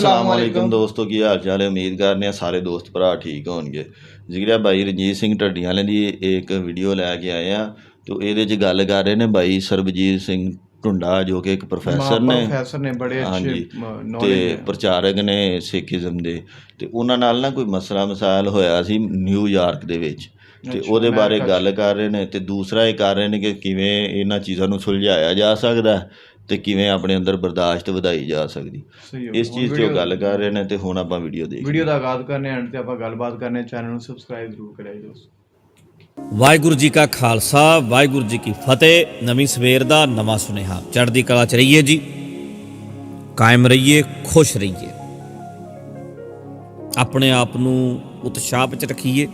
ਅਸਲਾਮ ਵਾਲੇਕੁਮ ਦੋਸਤੋ ਕੀ ਹਾਲ ਚਾਲ ਹੈ? ਉਮੀਦ ਕਰਨੇ ਆ ਸਾਰੇ ਦੋਸਤ ਭਰਾ ਠੀਕ ਹੋਣਗੇ। ਜਿਹੜਾ ਬਾਈ ਰਣਜੀਤ ਸਿੰਘ ਢੱਡੀਆਂ ਵਾਲੇ ਦੀ ਇੱਕ ਵੀਡੀਓ ਲੈ ਕੇ ਆਏ ਆ ਤੇ ਇਹਦੇ 'ਚ ਗੱਲ ਕਰ ਰਹੇ ਨੇ ਬਾਈ ਸਰਬਜੀਤ ਸਿੰਘ ਢੁੰਡਾ ਜੋ ਕਿ ਇੱਕ ਪ੍ਰੋਫੈਸਰ ਨੇ। ਪ੍ਰੋਫੈਸਰ ਨੇ ਬੜੇ ਅੱਛੇ ਨੌਲੇਜ ਤੇ ਪ੍ਰਚਾਰਕ ਨੇ ਸਿੱਖੀਜ਼ਮ ਦੇ। ਤੇ ਉਹਨਾਂ ਨਾਲ ਨਾ ਕੋਈ ਮਸਲਾ ਮਸਾਇਲ ਹੋਇਆ ਸੀ ਨਿਊਯਾਰਕ ਦੇ ਵਿੱਚ। ਤੇ ਉਹਦੇ ਬਾਰੇ। ਗੱਲ ਕਰ ਰਹੇ ਨੇ ਤੇ ਦੂਸਰਾ ਇਹ ਕਰ ਰਹੇ ਨੇ ਕਿ ਕਿਵੇਂ ਇਹਨਾਂ ਚੀਜ਼ਾਂ ਨੂੰ ਸੁਲਝਾਇਆ ਜਾ ਸਕਦਾ ਹੈ। ਤੇ ਕਿਵੇਂ ਆਪਣੇ ਅੰਦਰ ਬਰਦਾਸ਼ਤ ਵਧਾਈ ਜਾ ਸਕਦੀ। ਇਸ ਚੀਜ਼ ਤੇ ਉਹ ਗੱਲ ਕਰ ਰਹੇ ਨੇ ਤੇ ਹੁਣ ਆਪਾਂ ਵੀਡੀਓ ਦੇਖ ਵੀਡੀਓ ਦਾ ਆਗਾਜ਼ ਕਰਨੇ ਐਂਡ ਤੇ ਆਪਾਂ ਗੱਲਬਾਤ ਕਰਨੇ ਚੈਨਲ ਨੂੰ ਸਬਸਕ੍ਰਾਈਬ ਜ਼ਰੂਰ ਕਰਿਆ ਜੀ ਦੋਸਤੋ। ਵਾਹਿਗੁਰੂ ਜੀ ਕਾ ਖਾਲਸਾ ਵਾਹਿਗੁਰੂ ਜੀ ਕੀ ਫਤਿਹ। ਨਵੀਂ ਸਵੇਰ ਦਾ ਨਵਾਂ ਸੁਨੇਹਾ। ਚੜ੍ਹਦੀ ਕਲਾ ਚ ਰਹੀਏ ਜੀ। ਕਾਇਮ ਰਹੀਏ ਖੁਸ਼ ਰਹੀਏ। ਆਪਣੇ ਆਪ ਨੂੰ ਉਤਸ਼ਾਹ ਵਿੱਚ ਰੱਖੀਏ।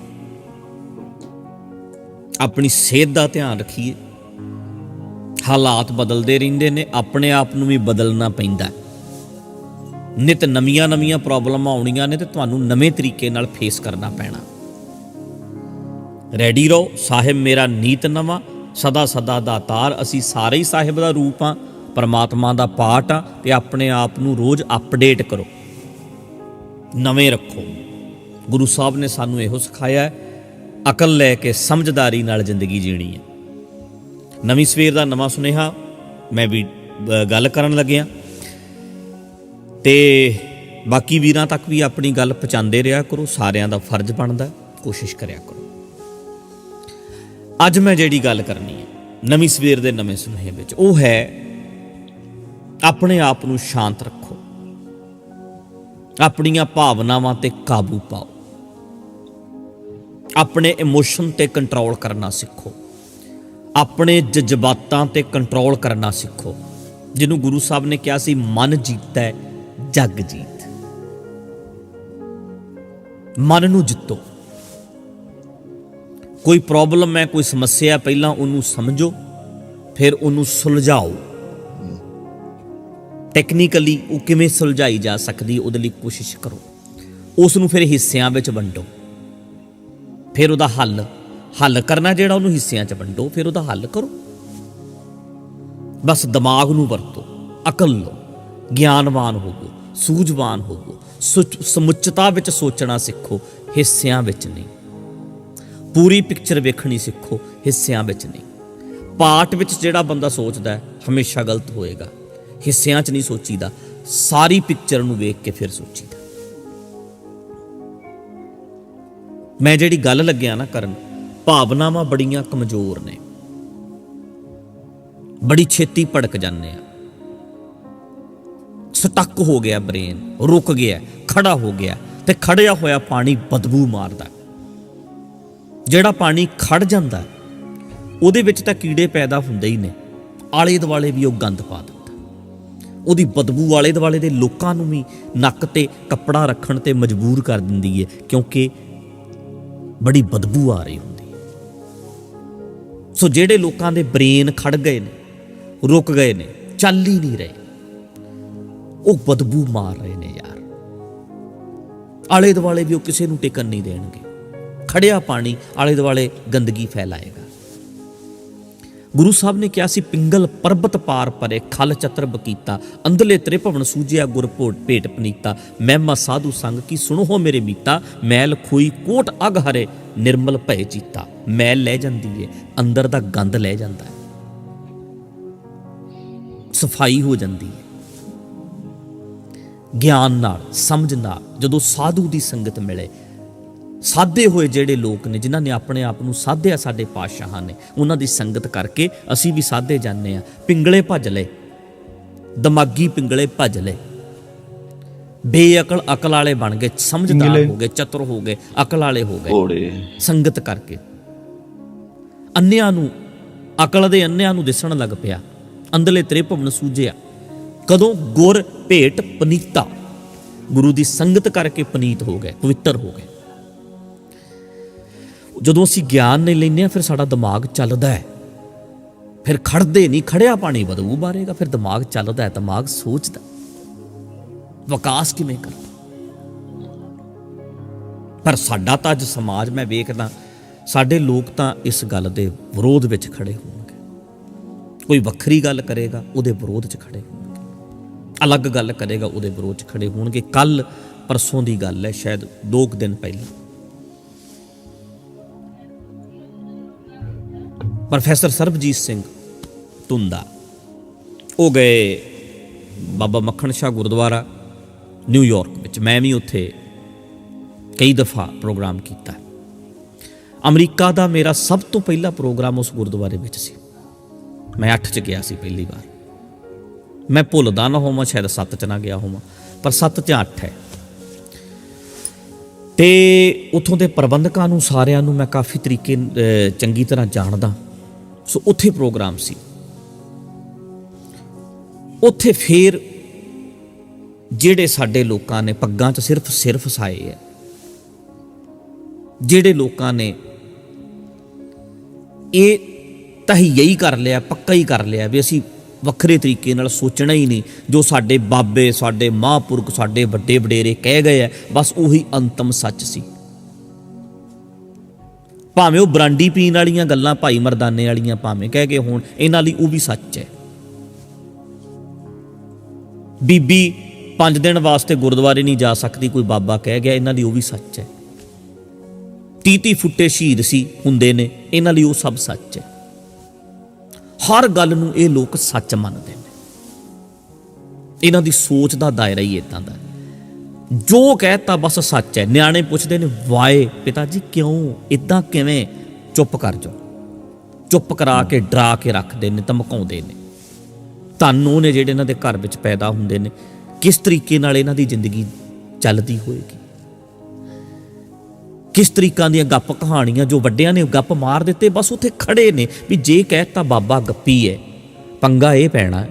ਆਪਣੀ ਸਿਹਤ ਦਾ ਧਿਆਨ ਰੱਖੀਏ। ਹਾਲਾਤ ਬਦਲਦੇ ਰਹਿੰਦੇ ਨੇ, ਆਪਣੇ ਆਪ ਨੂੰ ਵੀ ਬਦਲਣਾ ਪੈਂਦਾ। ਹੈ। ਨਿਤ ਨਵੀਆਂ ਨਵੀਆਂ ਪ੍ਰੋਬਲਮਾਂ ਆਉਣੀਆਂ ਨੇ ਤੇ ਤੁਹਾਨੂੰ ਨਵੇਂ ਤਰੀਕੇ ਨਾਲ ਫੇਸ ਕਰਨਾ ਪੈਣਾ। ਰੈਡੀ ਰਹੋ, ਸਾਹਿਬ ਮੇਰਾ ਨੀਤ ਨਵਾਂ, ਸਦਾ ਸਦਾ ਦਾਤਾਰ ਅਸੀਂ ਸਾਰੇ ਹੀ ਸਾਹਿਬ ਦਾ ਰੂਪ ਆ ਪਰਮਾਤਮਾ ਦਾ ਪਾਠ ਆ ਤੇ ਆਪਣੇ ਆਪ ਨੂੰ ਰੋਜ਼ ਅਪਡੇਟ ਕਰੋ। ਨਵੇਂ ਰੱਖੋ। ਗੁਰੂ ਸਾਹਿਬ ਨੇ ਸਾਨੂੰ ਇਹੋ ਸਿਖਾਇਆ ਹੈ, ਅਕਲ ਲੈ ਕੇ ਸਮਝਦਾਰੀ ਨਾਲ ਜ਼ਿੰਦਗੀ ਜੀਣੀ ਹੈ। ਨਵੀਂ ਸਵੇਰ ਦਾ ਨਵਾਂ ਸੁਨੇਹਾ ਮੈਂ ਵੀ ਗੱਲ ਕਰਨ ਲੱਗਿਆ। ਤੇ ਬਾਕੀ ਵੀਰਾਂ ਤੱਕ ਵੀ ਆਪਣੀ ਗੱਲ ਪਹੁੰਚਾਉਂਦੇ ਰਿਹਾ ਕਰੋ, ਸਾਰਿਆਂ ਦਾ ਫਰਜ਼ ਬਣਦਾ, ਕੋਸ਼ਿਸ਼ ਕਰਿਆ ਕਰੋ। ਅੱਜ ਮੈਂ ਜਿਹੜੀ ਗੱਲ ਕਰਨੀ ਹੈ, ਨਵੀਂ ਸਵੇਰ ਦੇ ਨਵੇਂ ਸੁਨੇਹੇ ਵਿੱਚ, ਉਹ ਹੈ ਆਪਣੇ ਆਪ ਨੂੰ ਸ਼ਾਂਤ ਰੱਖੋ। ਆਪਣੀਆਂ ਭਾਵਨਾਵਾਂ ਤੇ ਕਾਬੂ ਪਾਓ। ਆਪਣੇ ਇਮੋਸ਼ਨ ਤੇ ਕੰਟਰੋਲ ਕਰਨਾ ਸਿੱਖੋ। ਆਪਣੇ ਜਜ਼ਬਾਤਾਂ ਤੇ ਕੰਟਰੋਲ ਕਰਨਾ ਸਿੱਖੋ। ਜਿਹਨੂੰ ਗੁਰੂ ਸਾਹਿਬ ਨੇ ਕਿਹਾ ਸੀ ਮਨ ਜੀਤੈ ਜਗ ਜੀਤ। ਮਨ ਨੂੰ ਜਿੱਤੋ। ਕੋਈ ਪ੍ਰੋਬਲਮ ਹੈ ਕੋਈ ਸਮੱਸਿਆ ਹੈ, ਪਹਿਲਾਂ ਉਹਨੂੰ ਸਮਝੋ ਫਿਰ ਉਹਨੂੰ ਸੁਲਝਾਓ। ਟੈਕਨੀਕਲੀ ਉਹ ਕਿਵੇਂ ਸੁਲਝਾਈ ਜਾ ਸਕਦੀ ਉਹਦੇ ਲਈ ਕੋਸ਼ਿਸ਼ ਕਰੋ। ਉਸ ਨੂੰ ਫਿਰ ਹਿੱਸਿਆਂ ਵਿੱਚ ਵੰਡੋ। ਫਿਰ ਉਹਦਾ ਹੱਲ ਹੱਲ ਕਰਨਾ ਜਿਹੜਾ ਉਹਨੂੰ ਹਿੱਸਿਆਂ 'ਚ ਵੰਡੋ, ਫਿਰ ਉਹਦਾ ਹੱਲ ਕਰੋ। ਬਸ ਦਿਮਾਗ ਨੂੰ ਵਰਤੋ, ਅਕਲ ਲਓ, ਗਿਆਨਵਾਨ ਹੋਵੋ, ਸੂਝਵਾਨ ਹੋਵੋ, ਸੁਚ- ਸਮੁੱਚਤਾ ਵਿੱਚ ਸੋਚਣਾ ਸਿੱਖੋ, ਹਿੱਸਿਆਂ ਵਿੱਚ ਨਹੀਂ। ਪੂਰੀ ਪਿਕਚਰ ਵੇਖਣੀ ਸਿੱਖੋ, ਹਿੱਸਿਆਂ ਵਿੱਚ ਨਹੀਂ। ਪਾਰਟ ਵਿੱਚ ਜਿਹੜਾ ਬੰਦਾ ਸੋਚਦਾ ਹੈ, ਹਮੇਸ਼ਾ ਗਲਤ ਹੋਏਗਾ। ਹਿੱਸਿਆਂ 'ਚ ਨਹੀਂ ਸੋਚੀਦਾ, ਸਾਰੀ ਪਿਕਚਰ ਨੂੰ ਵੇਖ ਕੇ ਫਿਰ ਸੋਚੀਦਾ। ਮੈਂ ਜਿਹੜੀ ਗੱਲ ਲੱਗਿਆ ਨਾ ਕਰਨ ਭਾਵਨਾਵਾਂ ਬੜੀਆਂ ਕਮਜ਼ੋਰ ਨੇ। ਬੜੀ ਛੇਤੀ ਭੜਕ ਜਾਂਦੇ ਆ। ਸਟਕ ਹੋ ਗਿਆ ਬ੍ਰੇਨ, ਰੁਕ ਗਿਆ, ਖੜਾ ਹੋ ਗਿਆ ਤੇ ਖੜਿਆ ਹੋਇਆ ਪਾਣੀ ਬਦਬੂ ਮਾਰਦਾ। ਜਿਹੜਾ ਪਾਣੀ ਖੜ ਜਾਂਦਾ, ਉਹਦੇ ਵਿੱਚ ਤਾਂ ਕੀੜੇ ਪੈਦਾ ਹੁੰਦੇ ਹੀ ਨੇ। ਆਲੇ ਦੁਆਲੇ ਵੀ ਉਹ ਗੰਦ ਪਾ ਦਿੰਦਾ। ਉਹਦੀ ਬਦਬੂ ਆਲੇ ਦੁਆਲੇ ਦੇ ਲੋਕਾਂ ਨੂੰ ਵੀ ਨੱਕ ਤੇ ਕੱਪੜਾ ਰੱਖਣ ਤੇ ਮਜਬੂਰ ਕਰ ਦਿੰਦੀ ਹੈ ਕਿਉਂਕਿ ਬੜੀ ਬਦਬੂ ਆ ਰਹੀ ਹੁੰਦੀ। ਸੋ ਜਿਹੜੇ ਲੋਕਾਂ ਦੇ ਬ੍ਰੇਨ ਖੜ ਗਏ ਨੇ, ਰੁਕ ਗਏ ਨੇ, ਚੱਲ ਹੀ ਨਹੀਂ ਰਹੇ। ਉਹ ਬਦਬੂ ਮਾਰ ਰਹੇ ਨੇ ਯਾਰ। ਆਲੇ ਦੁਆਲੇ ਵੀ ਉਹ ਕਿਸੇ ਨੂੰ ਟਿਕਣ ਨਹੀਂ ਦੇਣਗੇ। ਖੜਿਆ ਪਾਣੀ ਆਲੇ ਦੁਆਲੇ ਗੰਦਗੀ ਫੈਲਾਏਗਾ। ਗੁਰੂ ਸਾਹਿਬ ਨੇ ਕਿਹਾ ਸੀ, ਪਿੰਗਲ ਪਰਬਤ ਪਾਰ ਪਰੇ, ਖਲ ਚਤਰ ਬਕੀਤਾ ਅੰਧਲੇ ਤ੍ਰਿਭਵਨ ਸੂਜਿਆ ਗੁਰ ਭੇਟ ਪਨੀਤਾ। ਮਹਿਮਾ ਸਾਧੂ ਸੰਗ ਕੀ ਸੁਣੋ ਹੋ ਮੇਰੇ ਮੀਤਾ, ਮੈਲ ਖੋਈ ਕੋਟ ਅਗ ਹਰੇ, ਨਿਰਮਲ ਭੈ ਜੀਤਾ ਮੈਲ ਲੈ ਜਾਂਦੀ ਏ, ਅੰਦਰ ਦਾ ਗੰਦ ਲੈ ਜਾਂਦਾ ਹੈ ਸਫ਼ਾਈ ਹੋ ਜਾਂਦੀ ਹੈ ਗਿਆਨ ਨਾਲ, ਸਮਝ ਨਾਲ, ਜਦੋਂ ਸਾਧੂ ਦੀ ਸੰਗਤ ਮਿਲੇ ਸਾਧੇ ਹੋਏ ਜਿਹੜੇ ਲੋਕ ਨੇ ਜਿਨ੍ਹਾਂ ਨੇ ਆਪਣੇ ਆਪ ਨੂੰ ਸਾਧਿਆ ਸਾਡੇ ਪਾਤਸ਼ਾਹਾਂ ਨੇ ਉਹਨਾਂ ਦੀ ਸੰਗਤ ਕਰਕੇ ਅਸੀਂ ਵੀ ਸਾਧੇ ਜਾਂਦੇ ਆ ਪਿੰਗਲੇ ਭੱਜ ਲਏ ਦਿਮਾਗੀ ਪਿੰਗਲੇ ਭੱਜ ਲਏ ਬੇਅਕਲ ਅਕਲ ਵਾਲੇ ਬਣ ਗਏ ਸਮਝਦਾਰ। ਹੋ ਗਏ ਚਤੁਰ ਹੋ ਗਏ ਅਕਲ ਵਾਲੇ ਹੋ ਗਏ। ਸੰਗਤ ਕਰਕੇ। ਅੰਨਿਆਂ ਨੂੰ ਅਕਲ ਦੇ ਅੰਨਿਆਂ ਨੂੰ ਦਿਸਣ ਲੱਗ ਪਿਆ। ਅੰਦਲੇ ਤ੍ਰਿਭਵਨ ਸੂਝਿਆ। ਕਦੋਂ ਗੁਰ ਭੇਟ ਪਨੀਤਾ। ਗੁਰੂ ਦੀ ਸੰਗਤ ਕਰਕੇ ਪਨੀਤ ਹੋ ਗਏ ਪਵਿੱਤਰ ਹੋ ਗਏ। ਜਦੋਂ ਅਸੀਂ ਗਿਆਨ ਨਹੀਂ ਲੈਂਦੇ ਆ ਫਿਰ ਸਾਡਾ ਦਿਮਾਗ ਚੱਲਦਾ ਹੈ। ਫਿਰ ਖੜਦੇ ਨਹੀਂ, ਖੜਿਆ ਪਾਣੀ ਬਦਬੂ ਬਾਰੇਗਾ ਫਿਰ ਦਿਮਾਗ ਚੱਲਦਾ ਹੈ, ਦਿਮਾਗ ਸੋਚਦਾ ਵਿਕਾਸ ਕਿਵੇਂ ਕਰਦਾ ਪਰ ਸਾਡਾ ਤਾਂ ਅੱਜ ਸਮਾਜ, ਮੈਂ ਵੇਖਦਾ, ਸਾਡੇ ਲੋਕ ਤਾਂ ਇਸ ਗੱਲ ਦੇ ਵਿਰੋਧ ਵਿੱਚ ਖੜੇ ਹੋਣਗੇ। ਕੋਈ ਵੱਖਰੀ ਗੱਲ ਕਰੇਗਾ, ਉਹਦੇ ਵਿਰੋਧ 'ਚ ਖੜੇ ਹੋਣਗੇ। ਅਲੱਗ ਗੱਲ ਕਰੇਗਾ, ਉਹਦੇ ਵਿਰੋਧ 'ਚ ਖੜੇ ਹੋਣਗੇ। ਕੱਲ ਪਰਸੋਂ ਦੀ ਗੱਲ ਹੈ, ਸ਼ਾਇਦ 2 ਦਿਨ ਪਹਿਲਾਂ। ਪ੍ਰੋਫੈਸਰ ਸਰਬਜੀਤ ਸਿੰਘ ਤੁੰਦਾ ਉਹ ਗਏ ਬਾਬਾ ਮੱਖਣ ਸ਼ਾਹ ਗੁਰਦੁਆਰਾ ਨਿਊਯਾਰਕ ਵਿੱਚ। ਮੈਂ ਵੀ ਉੱਥੇ ਕਈ ਦਫਾ ਪ੍ਰੋਗਰਾਮ ਕੀਤਾ। ਅਮਰੀਕਾ ਦਾ ਮੇਰਾ ਸਭ ਤੋਂ ਪਹਿਲਾ ਪ੍ਰੋਗਰਾਮ ਉਸ ਗੁਰਦੁਆਰੇ ਵਿੱਚ ਸੀ। ਮੈਂ 8 ਚ ਗਿਆ ਸੀ ਪਹਿਲੀ ਵਾਰ। ਮੈਂ ਭੁੱਲਦਾ ਨਾ ਹੋਵਾਂ, ਸ਼ਾਇਦ 7 ਚ ਨਾ ਗਿਆ ਹੋਵਾਂ, ਪਰ 7 ਚ 8 ਹੈ। ਤੇ ਉਥੋਂ ਦੇ ਪ੍ਰਬੰਧਕਾਂ ਨੂੰ ਸਾਰਿਆਂ ਨੂੰ ਮੈਂ ਕਾਫੀ ਤਰੀਕੇ ਚੰਗੀ ਤਰ੍ਹਾਂ ਜਾਣਦਾ। ਸੋ ਉੱਥੇ ਪ੍ਰੋਗਰਾਮ ਸੀ। ਉੱਥੇ ਫੇਰ ਜਿਹੜੇ ਸਾਡੇ ਲੋਕਾਂ ਨੇ ਪੱਗਾਂ 'ਚ ਸਿਰਫ ਸਿਰ ਫਸਾਏ ਹੈ ਜਿਹੜੇ ਲੋਕਾਂ ਨੇ ਇਹ ਤਹੀਆ ਕਰ ਲਿਆ, ਪੱਕਾ ਹੀ ਕਰ ਲਿਆ ਵੀ ਅਸੀਂ ਵੱਖਰੇ ਤਰੀਕੇ ਨਾਲ ਸੋਚਣਾ ਹੀ ਨਹੀਂ, ਜੋ ਸਾਡੇ ਬਾਬੇ, ਸਾਡੇ ਮਹਾਂਪੁਰਖ, ਸਾਡੇ ਵੱਡੇ ਵਡੇਰੇ ਕਹਿ ਗਏ ਆ ਬਸ ਉਹੀ ਅੰਤਮ ਸੱਚ ਸੀ। ਭਾਵੇਂ ਉਹ ਬਰਾਂਡੀ ਪੀਣ ਵਾਲੀਆਂ ਗੱਲਾਂ, ਭਾਈ ਮਰਦਾਨੇ ਵਾਲੀਆਂ ਭਾਵੇਂ ਕਹਿ ਗਏ ਹੋਣ, ਇਹਨਾਂ ਲਈ ਉਹ ਵੀ ਸੱਚ ਹੈ। ਬੀਬੀ 5 ਦਿਨ ਵਾਸਤੇ ਗੁਰਦੁਆਰੇ ਨਹੀਂ ਜਾ ਸਕਦੀ, ਕੋਈ ਬਾਬਾ ਕਹਿ ਗਿਆ, ਇਹਨਾਂ ਲਈ ਉਹ ਵੀ ਸੱਚ ਹੈ। ਤੀਤੀ ਫੁੱਟੇ ਸ਼ਹੀਦ ਸੀ, ਹੁੰਦੇ ਨੇ, ਇਹਨਾਂ ਲਈ ਉਹ ਸਭ ਸੱਚ ਹੈ। ਹਰ ਗੱਲ ਨੂੰ ਇਹ ਲੋਕ ਸੱਚ ਮੰਨਦੇ ਨੇ। ਇਹਨਾਂ ਦੀ ਸੋਚ ਦਾ ਦਾਇਰਾ ਹੀ ਇਦਾਂ ਦਾ ਜੋ ਕਹਿਤਾ ਬਸ ਸੱਚ ਹੈ। ਨਿਆਣੇ ਪੁੱਛਦੇ ਨੇ, ਵਾਏ ਪਿਤਾ ਜੀ ਕਿਉਂ? ਇਦਾਂ ਕਿਵੇਂ? ਚੁੱਪ ਕਰ ਜਾਓ। ਚੁੱਪ ਕਰਾ ਕੇ, ਡਰਾ ਕੇ ਰੱਖਦੇ ਨੇ, ਧਮਕਾਉਂਦੇ ਨੇ। ਧੰਨ ਉਹ ਨੇ ਜਿਹੜੇ ਇਹਨਾਂ ਦੇ ਘਰ ਵਿੱਚ ਪੈਦਾ ਹੁੰਦੇ ਨੇ। ਕਿਸ ਤਰੀਕੇ ਨਾਲ ਇਹਨਾਂ ਦੀ ਜ਼ਿੰਦਗੀ ਚੱਲਦੀ ਹੋਏਗੀ? ਕਿਸ ਤਰੀਕਾਂ ਦੀਆਂ ਗੱਪ ਕਹਾਣੀਆਂ ਜੋ ਵੱਡਿਆਂ ਨੇ ਗੱਪ ਮਾਰ ਦਿੱਤੇ, ਬਸ ਉੱਥੇ ਖੜੇ ਨੇ ਵੀ ਜੇ ਕਹਿਤਾ ਬਾਬਾ ਗੱਪੀ ਹੈ, ਪੰਗਾ ਇਹ ਪੈਣਾ ਹੈ।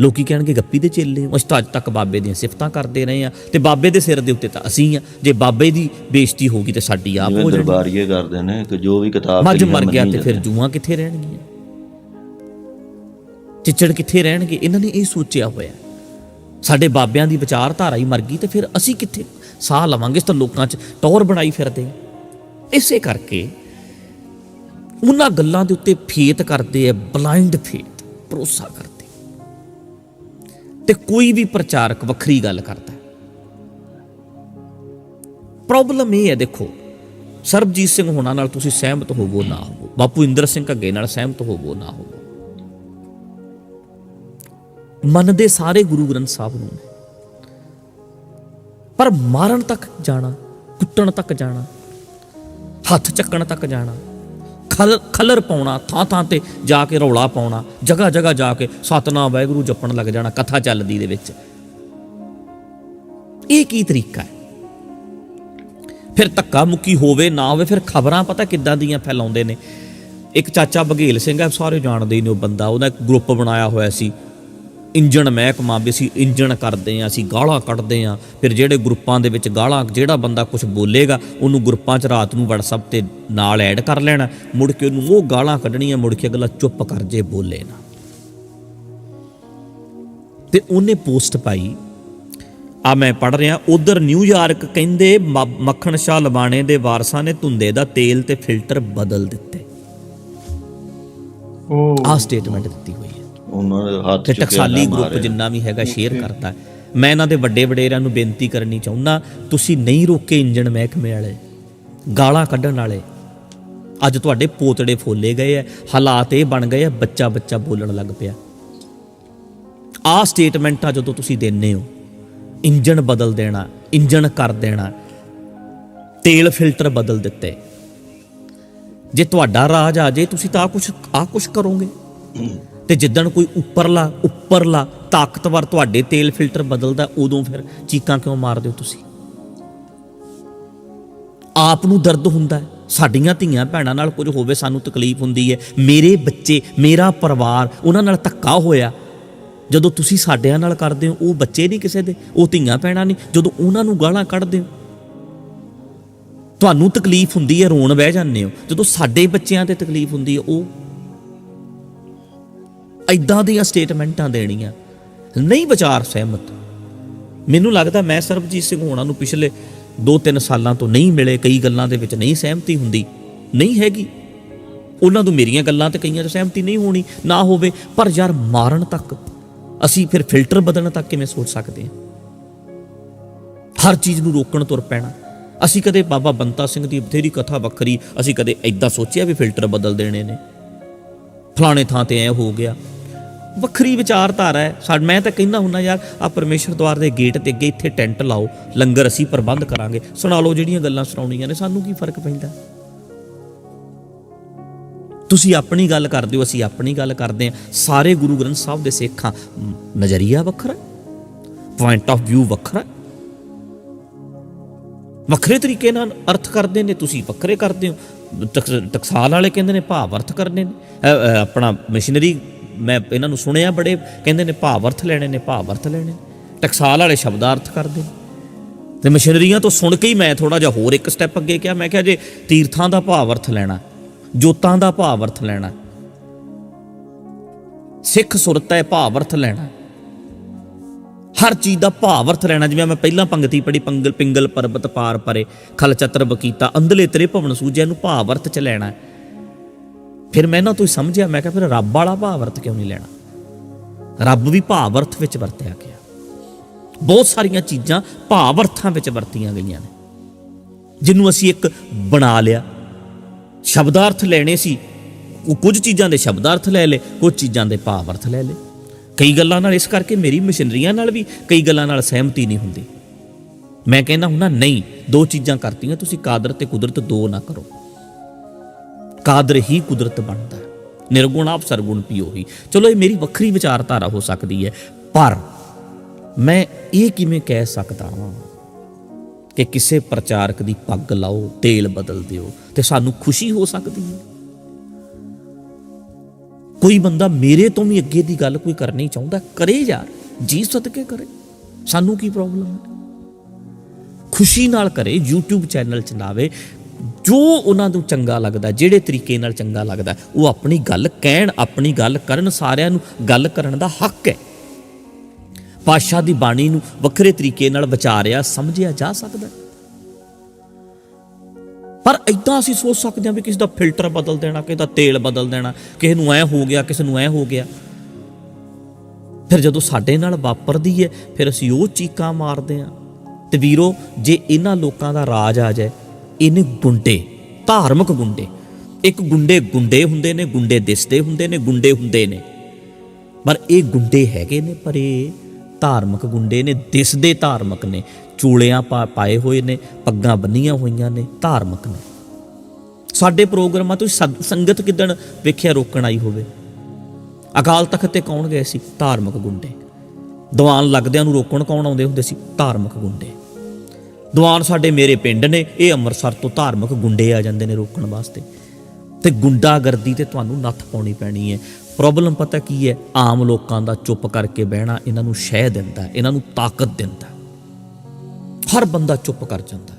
ਲੋਕੀ ਕਹਿਣਗੇ ਗੱਪੀ ਦੇ ਚੇਲੇ। ਅਸੀਂ ਤਾਂ ਅੱਜ ਤੱਕ ਬਾਬੇ ਦੀਆਂ ਸਿਫਤਾਂ ਕਰਦੇ ਰਹੇ ਆ ਤੇ ਬਾਬੇ ਦੇ ਸਿਰ ਦੇ ਉੱਤੇ ਤਾਂ ਅਸੀਂ ਆ ਜੇ ਬਾਬੇ ਦੀ ਬੇਇੱਜ਼ਤੀ ਹੋਗੀ ਤੇ ਸਾਡੀ ਆਪ ਹੋ ਜਾਣੀ ਦਰਬਾਰੀਏ ਕਰਦੇ ਨੇ ਕਿ ਜੋ ਵੀ ਕਿਤਾਬ ਮੱਝ ਮਰ ਗਿਆ ਤੇ ਫਿਰ। ਜੂਆਂ ਕਿੱਥੇ ਰਹਿਣਗੀਆਂ ਚਿੱਚੜ ਕਿੱਥੇ ਰਹਿਣਗੇ ਇਹਨਾਂ ਨੇ ਇਹ ਸੋਚਿਆ ਹੋਇਆ ਸਾਡੇ ਬਾਬਿਆਂ ਦੀ ਵਿਚਾਰਧਾਰਾ ਹੀ ਮਰ ਗਈ ਤੇ ਫਿਰ ਅਸੀਂ ਕਿੱਥੇ ਸਾਹ ਲਵਾਂਗੇ ਇਸ ਤਾਂ ਲੋਕਾਂ 'ਚ ਟੌਰ ਬਣਾਈ ਫਿਰਦੇ। ਇਸੇ ਕਰਕੇ ਉਹਨਾਂ ਗੱਲਾਂ ਦੇ ਉੱਤੇ ਫੇਤ ਕਰਦੇ ਆ ਬਲਾਈਂਡ ਫੇਤ ਭਰੋਸਾ ਕਰਦੇ ਤੇ ਕੋਈ ਵੀ ਪ੍ਰਚਾਰਕ ਵੱਖਰੀ ਗੱਲ ਕਰਦਾ ਪ੍ਰੋਬਲਮ ਇਹ ਹੈ, ਦੇਖੋ, ਸਰਬਜੀਤ ਸਿੰਘ ਹੋਣਾ ਨਾਲ ਤੁਸੀਂ ਸਹਿਮਤ ਹੋਵੋ ਨਾ ਹੋਵੋ, ਬਾਪੂ ਇੰਦਰ ਸਿੰਘ ਘੱਗੇ ਨਾਲ ਸਹਿਮਤ ਹੋਵੋ ਨਾ ਹੋਵੋ। ਮੰਨਦੇ ਸਾਰੇ ਗੁਰੂ ਗ੍ਰੰਥ ਸਾਹਿਬ ਨੂੰ ਨੇ। ਪਰ ਮਾਰਨ ਤੱਕ ਜਾਣਾ, ਕੁੱਟਣ ਤੱਕ ਜਾਣਾ, ਹੱਥ ਚੱਕਣ ਤੱਕ ਜਾਣਾ ਖਲ, ਖਲਰ ਪਾਉਣਾ, ਥਾਂ ਥਾਂ ਤੇ ਜਾ ਕੇ ਰੌਲਾ ਪਾਉਣਾ, ਜਗ੍ਹਾ ਜਗ੍ਹਾ ਜਾ ਕੇ ਸਤਨਾਮ ਵਾਹਿਗੁਰੂ ਜਪਣ ਲੱਗ ਜਾਣਾ ਕਥਾ ਚੱਲਦੀ ਦੇ ਵਿੱਚ। ਇਹ ਕੀ ਤਰੀਕਾ ਹੈ? ਫਿਰ ਧੱਕਾ ਮੁੱਕੀ ਹੋਵੇ, ਨਾ ਹੋਵੇ, ਫਿਰ ਖਬਰਾਂ ਪਤਾ ਕਿੱਦਾਂ ਦੀਆਂ ਫੈਲਾਉਂਦੇ ਨੇ। ਇੱਕ ਚਾਚਾ ਬਘੇਲ ਸਿੰਘ ਹੈ ਸਾਰੇ ਜਾਣਦੇ ਨੇ ਉਹ ਬੰਦਾ, ਉਹਦਾ ਇੱਕ ਗਰੁੱਪ ਬਣਾਇਆ ਹੋਇਆ ਸੀ। ਇੰਜਣ ਮਹਿਕਮਾ ਵੀ ਅਸੀਂ ਇੰਜਣ ਕਰਦੇ ਆ ਅਸੀਂ ਗਾਲਾਂ ਕੱਢਦੇ ਆ ਫਿਰ ਜਿਹੜੇ ਗਰੁੱਪਾਂ ਦੇ ਵਿੱਚ ਗਾਲਾਂ ਜਿਹੜਾ ਬੰਦਾ ਕੁਝ ਬੋਲੇਗਾ ਉਹਨੂੰ ਗਰੁੱਪਾਂ 'ਚ ਰਾਤ ਨੂੰ WhatsApp ਤੇ ਨਾਲ ਐਡ ਕਰ ਲੈਣਾ। ਮੁੜ ਕੇ ਉਹਨੂੰ ਉਹ ਗਾਲਾਂ ਕੱਢਣੀਆਂ ਮੁੜ ਕੇ ਅਗਲਾ ਚੁੱਪ ਕਰ ਜੇ ਬੋਲੇ ਨਾ। ਤੇ ਉਹਨੇ ਪੋਸਟ ਪਾਈ ਆ ਮੈਂ ਪੜ ਰਿਹਾ ਉਧਰ ਨਿਊਯਾਰਕ ਕਹਿੰਦੇ ਮੱਖਣ ਸ਼ਾਹ ਲਵਾਣੇ ਦੇ ਵਾਰਸਾਂ ਨੇ ਧੁੰਦੇ ਦਾ ਤੇਲ ਤੇ ਫਿਲਟਰ ਬਦਲ ਦਿੱਤੇ। ਉਹ ਆ ਸਟੇਟਮੈਂਟ ਦਿੱਤੀ ਹੋਈ ਹੈ। ਉਹਨਾਂ ਦੇ ਹੱਥ ਤੇ ਟਕਸਾਲੀ ਗਰੁੱਪ। ਜਿੰਨਾ ਵੀ ਹੈਗਾ ਸ਼ੇਅਰ ਕਰਦਾ ਹੈ। ਮੈਂ ਇਹਨਾਂ ਦੇ ਵੱਡੇ ਵਡੇਰਿਆਂ ਨੂੰ ਬੇਨਤੀ ਕਰਨੀ ਚਾਹੁੰਦਾ ਤੁਸੀਂ ਨਹੀਂ ਰੋਕੇ ਇੰਜਣ ਮਹਿਕਮੇ ਵਾਲੇ ਗਾਲਾਂ ਕੱਢਣ ਵਾਲੇ। ਅੱਜ ਤੁਹਾਡੇ ਪੋਤੜੇ ਫੋਲੇ ਗਏ ਆ ਹਾਲਾਤ ਇਹ ਬਣ ਗਏ ਆ ਬੱਚਾ ਬੱਚਾ ਬੋਲਣ ਲੱਗ ਪਿਆ। ਆ ਸਟੇਟਮੈਂਟਾਂ ਜਦੋਂ ਤੁਸੀਂ ਦਿੰਨੇ ਹੋ ਇੰਜਣ ਬਦਲ ਦੇਣਾ ਇੰਜਣ ਕਰ ਦੇਣਾ ਤੇਲ ਫਿਲਟਰ ਬਦਲ ਦਿੱਤੇ। ਜੇ ਤੁਹਾਡਾ ਰਾਜ ਆ ਜੇ ਤੁਸੀਂ ਤਾਂ ਕੁਝ ਆ ਕੁਝ ਕਰੋਗੇ। ਤੇ ਜਿੱਦਣ ਕੋਈ ਉੱਪਰਲਾ ਉੱਪਰਲਾ ਤਾਕਤਵਰ ਤੁਹਾਡੇ ਤੇਲ ਫਿਲਟਰ ਬਦਲਦਾ, ਉਦੋਂ ਫਿਰ ਚੀਕਾਂ ਕਿਉਂ ਮਾਰਦੇ ਹੋ ਤੁਸੀਂ? ਆਪ ਨੂੰ ਦਰਦ ਹੁੰਦਾ ਹੈ। ਸਾਡੀਆਂ ਧੀਆਂ ਭੈਣਾਂ ਨਾਲ ਕੁਝ ਹੋਵੇ, ਸਾਨੂੰ ਤਕਲੀਫ ਹੁੰਦੀ ਹੈ। ਮੇਰੇ ਬੱਚੇ, ਮੇਰਾ ਪਰਿਵਾਰ, ਉਹਨਾਂ ਨਾਲ ਧੱਕਾ ਹੋਇਆ। ਜਦੋਂ ਤੁਸੀਂ ਸਾਡਿਆਂ ਨਾਲ ਕਰਦੇ ਹੋ, ਉਹ ਬੱਚੇ ਨਹੀਂ ਕਿਸੇ ਦੇ, ਉਹ ਧੀਆਂ ਭੈਣਾਂ ਨਹੀਂ। ਜਦੋਂ ਉਹਨਾਂ ਨੂੰ ਗਾਲਾਂ ਕੱਢਦੇ ਹੋ, ਤੁਹਾਨੂੰ ਤਕਲੀਫ ਹੁੰਦੀ ਹੈ, ਰੋਣ ਬਹਿ ਜਾਂਦੇ ਹੋ। ਜਦੋਂ ਸਾਡੇ ਬੱਚਿਆਂ ਤੇ ਤਕਲੀਫ ਹੁੰਦੀ ਹੈ, ਉਹ ਐਦਾਂ ਦੀਆਂ ਸਟੇਟਮੈਂਟਾਂ ਦੇਣੀਆਂ। ਨਹੀਂ ਵਿਚਾਰ ਸਹਿਮਤ। ਮੈਨੂੰ ਲੱਗਦਾ ਮੈਂ ਸਰਬਜੀਤ ਸਿੰਘ ਹੋਣਾ ਨੂੰ ਪਿਛਲੇ 2-3 ਸਾਲਾਂ ਤੋਂ ਨਹੀਂ ਮਿਲੇ, ਕਈ ਗੱਲਾਂ ਦੇ ਵਿੱਚ ਨਹੀਂ ਸਹਿਮਤੀ ਹੁੰਦੀ। ਨਹੀਂ ਹੈਗੀ। ਉਹਨਾਂ ਨੂੰ ਮੇਰੀਆਂ ਗੱਲਾਂ ਤੇ ਕਈਆਂ 'ਚ ਸਹਿਮਤੀ ਨਹੀਂ ਹੋਣੀ, ਨਾ ਹੋਵੇ, ਪਰ ਯਾਰ ਮਾਰਨ ਤੱਕ ਅਸੀਂ ਫਿਰ ਫਿਲਟਰ ਬਦਲਣ ਤੱਕ ਕਿਵੇਂ ਸੋਚ ਸਕਦੇ ਹਾਂ? ਹਰ ਚੀਜ਼ ਨੂੰ ਰੋਕਣ ਤੁਰ ਪੈਣਾ। ਅਸੀਂ ਕਦੇ ਬਾਬਾ ਬੰਤਾ ਸਿੰਘ ਦੀ ਬਥੇਰੀ ਕਥਾ ਵੱਖਰੀ, ਅਸੀਂ ਕਦੇ ਐਦਾਂ ਸੋਚਿਆ ਵੀ ਫਿਲਟਰ ਬਦਲ ਦੇਣੇ ਨੇ। ਫਲਾਣੇ ਥਾਂ ਤੇ ਐ ਹੋ ਗਿਆ। ਵੱਖਰੀ ਵਿਚਾਰਧਾਰਾ ਹੈ। ਸਾ ਮੈਂ ਤਾਂ ਕਹਿੰਦਾ ਹੁੰਨਾ ਯਾਰ ਆ ਪਰਮੇਸ਼ਰ ਦਵਾਰ ਦੇ ਗੇਟ ਤੇ ਅੱਗੇ ਇੱਥੇ ਟੈਂਟ ਲਾਓ ਲੰਗਰ ਅਸੀਂ ਪ੍ਰਬੰਧ ਕਰਾਂਗੇ। ਸੁਣਾ ਲਓ ਜਿਹੜੀਆਂ ਗੱਲਾਂ ਸੁਣਾਉਣੀਆਂ ਨੇ ਸਾਨੂੰ ਕੀ ਫ਼ਰਕ ਪੈਂਦਾ? ਤੁਸੀਂ ਆਪਣੀ ਗੱਲ ਕਰਦੇ ਹੋ ਅਸੀਂ ਆਪਣੀ ਗੱਲ ਕਰਦੇ ਹਾਂ। ਸਾਰੇ ਗੁਰੂ ਗ੍ਰੰਥ ਸਾਹਿਬ ਦੇ ਸਿੱਖਾਂ ਮ, ਨਜ਼ਰੀਆ ਵੱਖਰਾ ਪੁਆਇੰਟ ਆਫ View ਵੱਖਰਾ ਵੱਖਰੇ ਤਰੀਕੇ ਨਾਲ ਅਰਥ ਕਰਦੇ ਨੇ ਤੁਸੀਂ ਵੱਖਰੇ ਕਰਦੇ ਹੋ। ਟਕਸ- ਟਕਸਾਲ ਵਾਲੇ ਕਹਿੰਦੇ ਨੇ ਭਾਵ ਅਰਥ ਕਰਨੇ ਨੇ। ਆਪਣਾ ਮਸ਼ੀਨਰੀ ਮੈਂ ਇਹਨਾਂ ਨੂੰ ਸੁਣਿਆ ਬੜੇ, ਕਹਿੰਦੇ ਨੇ ਭਾਵ ਅਰਥ ਲੈਣੇ ਨੇ, ਭਾਵ ਅਰਥ ਲੈਣੇ ਟਕਸਾਲ ਵਾਲੇ ਸ਼ਬਦਾਰਥ ਕਰਦੇ ਨੇ। ਤੇ ਮਸ਼ੀਨਰੀਆਂ ਤੋਂ ਸੁਣ ਕੇ ਹੀ ਮੈਂ ਥੋੜਾ ਜਿਹਾ ਹੋਰ ਇੱਕ ਸਟੈਪ ਅੱਗੇ ਕਿਹਾ, ਮੈਂ ਕਿਹਾ ਜੇ ਤੀਰਥਾਂ ਦਾ ਭਾਵ ਅਰਥ ਲੈਣਾ, ਜੋਤਾਂ ਦਾ ਭਾਵ ਅਰਥ ਲੈਣਾ, ਸਿੱਖ ਸੁਰਤ ਹੈ ਭਾਵ ਅਰਥ ਲੈਣਾ, ਹਰ ਚੀਜ਼ ਦਾ ਭਾਵ ਅਰਥ ਲੈਣਾ, ਜਿਵੇਂ ਮੈਂ ਪਹਿਲਾਂ ਪੰਗਤੀ ਪੜੀ ਪੰਗਲ, ਪਿੰਗਲ, ਪਰਬਤ ਪਾਰ ਪਰੇ ਖਲ ਚਤਰ ਬਕੀਤਾ ਅੰਦਲੇ ਤੇਰੇ ਭਵਨ ਸੂਜਿਆ ਨੂੰ ਭਾਵ ਅਰਥ ਚ ਲੈਣਾ ਫਿਰ ਮੈਂ ਨਾ ਤੂੰ ਸਮਝਿਆ, ਮੈਂ ਕਿਹਾ, ਫਿਰ ਰੱਬ ਵਾਲਾ ਭਾਵ ਅਰਥ ਕਿਉਂ ਨਹੀਂ ਲੈਣਾ? ਰੱਬ ਵੀ ਭਾਵ ਅਰਥ ਵਿੱਚ ਵਰਤਿਆ ਗਿਆ। ਬਹੁਤ ਸਾਰੀਆਂ ਚੀਜ਼ਾਂ ਭਾਵ ਅਰਥਾਂ ਵਿੱਚ ਵਰਤੀਆਂ ਗਈਆਂ ਨੇ, ਜਿਹਨੂੰ ਅਸੀਂ ਇੱਕ ਬਣਾ ਲਿਆ। ਸ਼ਬਦਾਰਥ ਲੈਣੇ ਸੀ, ਉਹ ਕੁਝ ਚੀਜ਼ਾਂ ਦੇ ਸ਼ਬਦਾਰਥ ਲੈ ਲਏ, ਕੁਝ ਚੀਜ਼ਾਂ ਦੇ ਭਾਵ ਅਰਥ ਲੈ ਲਏ। ਕਈ ਗੱਲਾਂ ਨਾਲ ਇਸ ਕਰਕੇ ਮੇਰੀ ਮਸ਼ੀਨਰੀਆਂ ਨਾਲ ਵੀ ਕਈ ਗੱਲਾਂ ਨਾਲ ਸਹਿਮਤੀ ਨਹੀਂ ਹੁੰਦੀ। ਮੈਂ ਕਹਿੰਦਾ ਹੁੰਨਾ ਨਹੀਂ, ਦੋ ਚੀਜ਼ਾਂ ਕਰਤੀਆਂ, ਤੁਸੀਂ ਕਾਦਰ ਤੇ ਕੁਦਰਤ ਦੋ ਨਾ ਕਰੋ। ਕਾਦਰ ਹੀ ਕੁਦਰਤ ਬਣਦਾ ਹੈ। ਨਿਰਗੁਣ ਆਪ ਸਰਗੁਣ ਪਿਓ ਹੀ ਚਲੋ ਇਹ ਮੇਰੀ ਵੱਖਰੀ ਵਿਚਾਰਧਾਰਾ ਹੋ ਸਕਦੀ ਹੈ, ਪਰ ਮੈਂ ਇਹ ਕਿਵੇਂ ਕਹਿ ਸਕਦਾ ਹਾਂ ਕਿ ਕਿਸੇ ਪ੍ਰਚਾਰਕ ਦੀ ਪੱਗ ਲਾਓ, ਤੇਲ ਬਦਲ ਦਿਓ ਤੇ ਸਾਨੂੰ ਖੁਸ਼ੀ ਹੋ ਸਕਦੀ ਹੈ? ਕੋਈ ਬੰਦਾ ਮੇਰੇ ਤੋਂ ਵੀ ਅੱਗੇ ਦੀ ਗੱਲ ਕੋਈ ਕਰਨੀ ਚਾਹੁੰਦਾ ਕਰੇ ਯਾਰ, ਜੀ ਸਦਕੇ ਕਰੇ। ਸਾਨੂੰ ਕੀ ਪ੍ਰੋਬਲਮ ਹੈ? ਖੁਸ਼ੀ ਨਾਲ ਕਰੇ, YouTube ਚੈਨਲ ਚਲਾਵੇ ਜੋ ਉਹਨਾਂ ਨੂੰ ਚੰਗਾ ਲੱਗਦਾ, ਜਿਹੜੇ ਤਰੀਕੇ ਨਾਲ ਚੰਗਾ ਲੱਗਦਾ, ਉਹ ਆਪਣੀ ਗੱਲ ਕਹਿਣ, ਆਪਣੀ ਗੱਲ ਕਰਨ, ਸਾਰਿਆਂ ਨੂੰ ਗੱਲ ਕਰਨ ਦਾ ਹੱਕ ਹੈ। ਪਾਤਸ਼ਾਹ ਦੀ ਬਾਣੀ ਨੂੰ ਵੱਖਰੇ ਤਰੀਕੇ ਨਾਲ ਵਿਚਾਰਿਆ, ਸਮਝਿਆ ਜਾ ਸਕਦਾ ਪਰ ਇਦਾਂ ਅਸੀਂ ਸੋਚ ਸਕਦੇ ਹਾਂ ਵੀ ਕਿਸੇ ਦਾ ਫਿਲਟਰ ਬਦਲ ਦੇਣਾ, ਕਿਸੇ ਦਾ ਤੇਲ ਬਦਲ ਦੇਣਾ, ਕਿਸੇ ਨੂੰ ਐ ਹੋ ਗਿਆ, ਕਿਸੇ ਨੂੰ ਐ ਹੋ ਗਿਆ। ਫਿਰ ਜਦੋਂ ਸਾਡੇ ਨਾਲ ਵਾਪਰਦੀ ਹੈ, ਫਿਰ ਅਸੀਂ ਉਹ ਚੀਕਾਂ ਮਾਰਦੇ ਹਾਂ। ਤੇ ਵੀਰੋ, ਜੇ ਇਹਨਾਂ ਲੋਕਾਂ ਦਾ ਰਾਜ ਆ ਜਾਏ ਇਹਨੇ ਗੁੰਡੇ, ਧਾਰਮਿਕ ਗੁੰਡੇ। ਇੱਕ ਗੁੰਡੇ ਗੁੰਡੇ ਹੁੰਦੇ ਨੇ, ਗੁੰਡੇ ਦਿਸਦੇ ਹੁੰਦੇ ਨੇ, ਗੁੰਡੇ ਹੁੰਦੇ ਨੇ। ਪਰ ਇਹ ਗੁੰਡੇ ਹੈਗੇ ਨੇ ਪਰ ਇਹ ਧਾਰਮਿਕ ਗੁੰਡੇ ਨੇ, ਦਿਸਦੇ ਧਾਰਮਿਕ ਨੇ। ਚੂੜਿਆਂ ਪਾਏ ਹੋਏ ਨੇ, ਪੱਗਾਂ ਬੰਨੀਆਂ ਹੋਈਆਂ ਨੇ, ਧਾਰਮਿਕ ਨੇ। ਸਾਡੇ ਪ੍ਰੋਗਰਾਮਾਂ ਤੋਂ ਸੰ- ਸੰਗਤ ਕਿਦਣ ਵੇਖਿਆ ਰੋਕਣ ਆਈ ਹੋਵੇ? ਅਕਾਲ ਤਖਤ ਤੇ ਕੌਣ ਗਏ ਸੀ? ਧਾਰਮਿਕ ਗੁੰਡੇ। ਦੀਵਾਨ ਲੱਗਦਿਆਂ ਨੂੰ ਰੋਕਣ ਕੌਣ ਆਉਂਦੇ ਹੁੰਦੇ ਸੀ? ਧਾਰਮਿਕ ਗੁੰਡੇ। ਦੀਵਾਨ ਸਾਡੇ ਮੇਰੇ ਪਿੰਡ ਨੇ, ਇਹ ਅੰਮ੍ਰਿਤਸਰ ਤੋਂ ਧਾਰਮਿਕ ਗੁੰਡੇ ਆ ਜਾਂਦੇ ਨੇ ਰੋਕਣ ਵਾਸਤੇ। ਤੇ ਗੁੰਡਾਗਰਦੀ ਤੇ ਤੁਹਾਨੂੰ ਨੱਥ ਪਾਉਣੀ ਪੈਣੀ ਹੈ। ਪ੍ਰੋਬਲਮ ਪਤਾ ਕੀ ਹੈ? ਆਮ ਲੋਕਾਂ ਦਾ ਚੁੱਪ ਕਰਕੇ ਬਹਿਣਾ ਇਹਨਾਂ ਨੂੰ ਸ਼ਹਿ ਦਿੰਦਾ, ਇਹਨਾਂ ਨੂੰ ਤਾਕਤ ਦਿੰਦਾ। ਹਰ ਬੰਦਾ ਚੁੱਪ ਕਰ ਜਾਂਦਾ।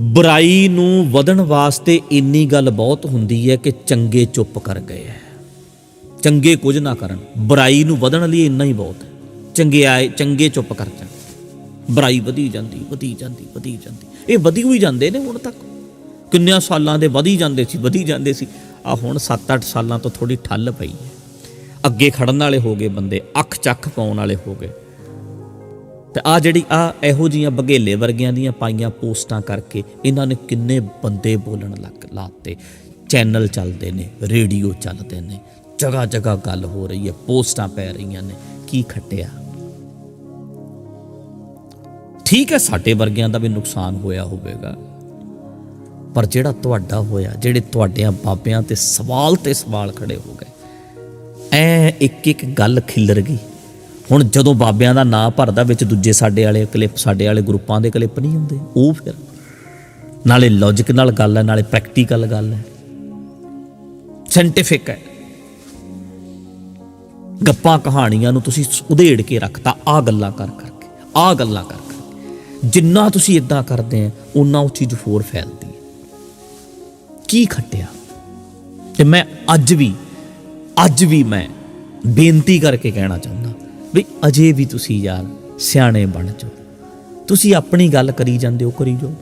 ਬੁਰਾਈ ਨੂੰ ਵਧਣ ਵਾਸਤੇ ਇੰਨੀ ਗੱਲ ਬਹੁਤ ਹੁੰਦੀ ਹੈ ਕਿ ਚੰਗੇ ਚੁੱਪ ਕਰ ਗਏ ਹੈ। ਚੰਗੇ ਕੁਝ ਨਾ ਕਰਨ, ਬੁਰਾਈ ਨੂੰ ਵਧਣ ਲਈ ਇੰਨਾ ਹੀ ਬਹੁਤ ਹੈ। ਚੰਗੇ ਆਏ, ਚੰਗੇ ਚੁੱਪ ਕਰ ਜਾਣ। ਬੁਰਾਈ ਵਧੀ ਜਾਂਦੀ ਵਧੀ ਜਾਂਦੀ ਵਧੀ ਜਾਂਦੀ। ਇਹ ਵਧੀ ਹੋਈ ਜਾਂਦੇ ਨੇ ਹੁਣ ਤੱਕ। ਕਿੰਨਿਆਂ ਸਾਲਾਂ ਦੇ ਵਧੀ ਜਾਂਦੇ ਸੀ, ਵਧੀ ਜਾਂਦੇ ਸੀ। ਆ ਹੁਣ 7-8 ਸਾਲਾਂ ਤੋਂ ਥੋੜੀ ਠੱਲ ਪਈ ਹੈ। ਅੱਗੇ ਖੜਨ ਵਾਲੇ ਹੋ ਗਏ ਬੰਦੇ, ਅੱਖ ਚੱਖ ਪਾਉਣ ਵਾਲੇ ਹੋ ਗਏ। ਤੇ ਆ ਜਿਹੜੀ ਆ ਇਹੋ ਜੀਆਂ ਬਗੇਲੇ ਵਰਗਿਆਂ ਦੀਆਂ ਪਾਈਆਂ ਪੋਸਟਾਂ ਕਰਕੇ ਇਹਨਾਂ ਨੇ ਕਿੰਨੇ ਬੰਦੇ ਬੋਲਣ ਲੱਗ, ਲਾਤੇ। ਚੈਨਲ ਚੱਲਦੇ ਨੇ, ਰੇਡੀਓ ਚੱਲਦੇ ਨੇ। ਜਗ੍ਹਾ ਜਗ੍ਹਾ ਗੱਲ ਹੋ ਰਹੀ ਹੈ, ਪੋਸਟਾਂ ਪੈ ਰਹੀਆਂ ਨੇ। ਕੀ ਖੱਟਿਆ? ਠੀਕ ਹੈ, ਸਾਡੇ ਵਰਗਿਆਂ ਦਾ ਵੀ ਨੁਕਸਾਨ ਹੋਇਆ ਹੋਵੇਗਾ। ਪਰ ਜਿਹੜਾ ਤੁਹਾਡਾ ਹੋਇਆ, ਜਿਹੜੇ ਤੁਹਾਡਿਆਂ ਬਾਬਿਆਂ ਤੇ ਸਵਾਲ ਤੇ ਸਵਾਲ ਖੜੇ ਹੋ ਗਏ, ਐ ਇੱਕ ਇੱਕ ਗੱਲ ਖਿੱਲਰ ਗਈ। ਹੁਣ ਜਦੋਂ ਬਾਬਿਆਂ ਦਾ ਨਾਂ ਭਰਦਾ, ਵਿੱਚ ਦੂਜੇ ਸਾਡੇ ਵਾਲੇ ਕਲਿੱਪ, ਸਾਡੇ ਵਾਲੇ ਗਰੁੱਪਾਂ ਦੇ ਕਲਿੱਪ ਨਹੀਂ ਹੁੰਦੇ, ਉਹ ਫਿਰ। ਨਾਲੇ ਲੌਜੀਕ ਨਾਲ ਗੱਲ ਹੈ, ਨਾਲੇ ਪ੍ਰੈਕਟੀਕਲ ਗੱਲ ਹੈ। ਸਾਇੰਟਿਫਿਕ ਹੈ। ਗੱਪਾਂ ਕਹਾਣੀਆਂ ਨੂੰ ਤੁਸੀਂ ਉਧੇੜ ਕੇ ਰੱਖਤਾ ਆ ਗੱਲਾਂ ਕਰ ਕਰਕੇ ਆ ਗੱਲਾਂ ਕਰ। ਜਿੰਨਾ ਤੁਸੀਂ ਇਦਾਂ ਕਰਦੇ ਆ ਉਨਾ ਉਹ ਚੀਜ਼ ਹੋਰ ਫੈਲਦੀ ਹੈ। ਕੀ ਖੱਟਿਆ? ਤੇ ਮੈਂ ਅੱਜ ਵੀ ਅੱਜ ਵੀ ਮੈਂ ਬੇਨਤੀ ਕਰਕੇ ਕਹਿਣਾ ਚਾਹੁੰਦਾ ਵੀ ਅਜੇ ਵੀ ਤੁਸੀਂ ਯਾਰ ਸਿਆਣੇ ਬਣ ਜਾਓ। ਤੁਸੀਂ ਆਪਣੀ ਗੱਲ ਕਰੀ ਜਾਂਦੇ ਹੋ, ਕਰੀ ਜਾਓ।